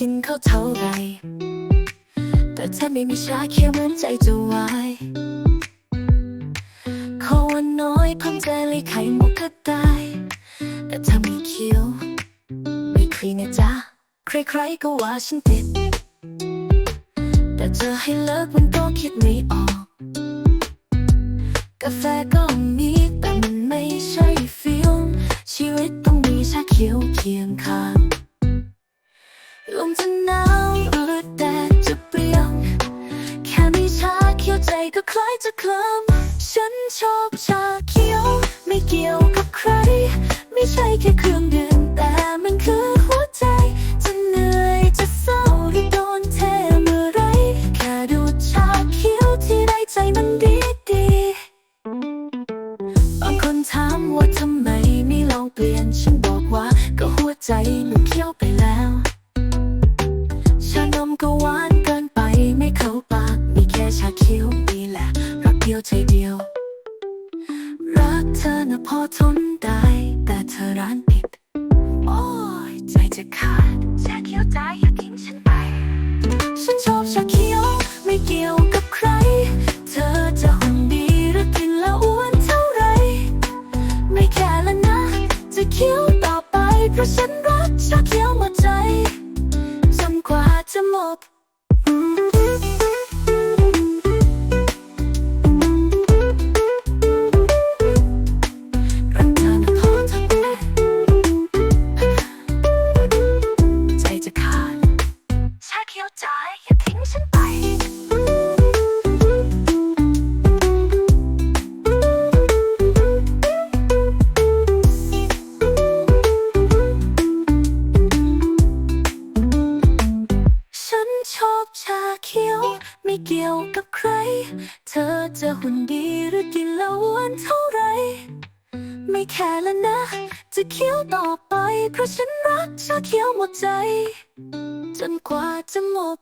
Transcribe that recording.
กินข้าวเท่าไหรแต่ถ้าไม่มีชาเขียวเหมือนใจจะวายขอวันน้อยเพิ่มใจเลยไข่มุกก็ได้แต่ถ้ามีเขียวไม่คุยนะจ๊ะ ใครๆก็ว่าฉันติด แต่เจะให้เลิกมันก็คิดไม่ออก กาแฟก็มี ขียวใจก็คล้ายจะเคลิมฉันชอบชาเขียว ไม่เกี่ยวกับใคร ไม่ใช่แค่เครื่องดื่มแต่มันคือหัวใจ จะเหนื่อยจะเศร้าหรือโดนเทเมื่อไร แค่ดูชาเขียวที่ได้ใจมันดีดีบางคนถามว่าทำไมไม่ลองเปลี่ยน ฉันบอกว่าก็หัวใจมันเขียวไปแล้ว ชานมก็หวานเกินไปไม่เข้า เธอนะพอทนได้ แต่เธอร้านผิด โอ้ยใจจะขาดชาเขียวใจอย่าทิ้งฉันไป ฉันชอบชาเขียวไม่เกี่ยวกับใคร เธอจะหุ่นดีหรือกินแล้วอ้วนเท่าไร ไม่แค่ละนะ จะเคี้ยวต่อไปเพราะฉันรักชาเขียวหมดใจ เกี่ยวกับใคร เธอจะหุ่นดีหรือกินแล้วอ้วนเท่าไร ไม่แค่ละนะ จะเคี้ยวต่อไป เพราะฉันรักชาเขียวหมดใจ จนกว่าจะหมด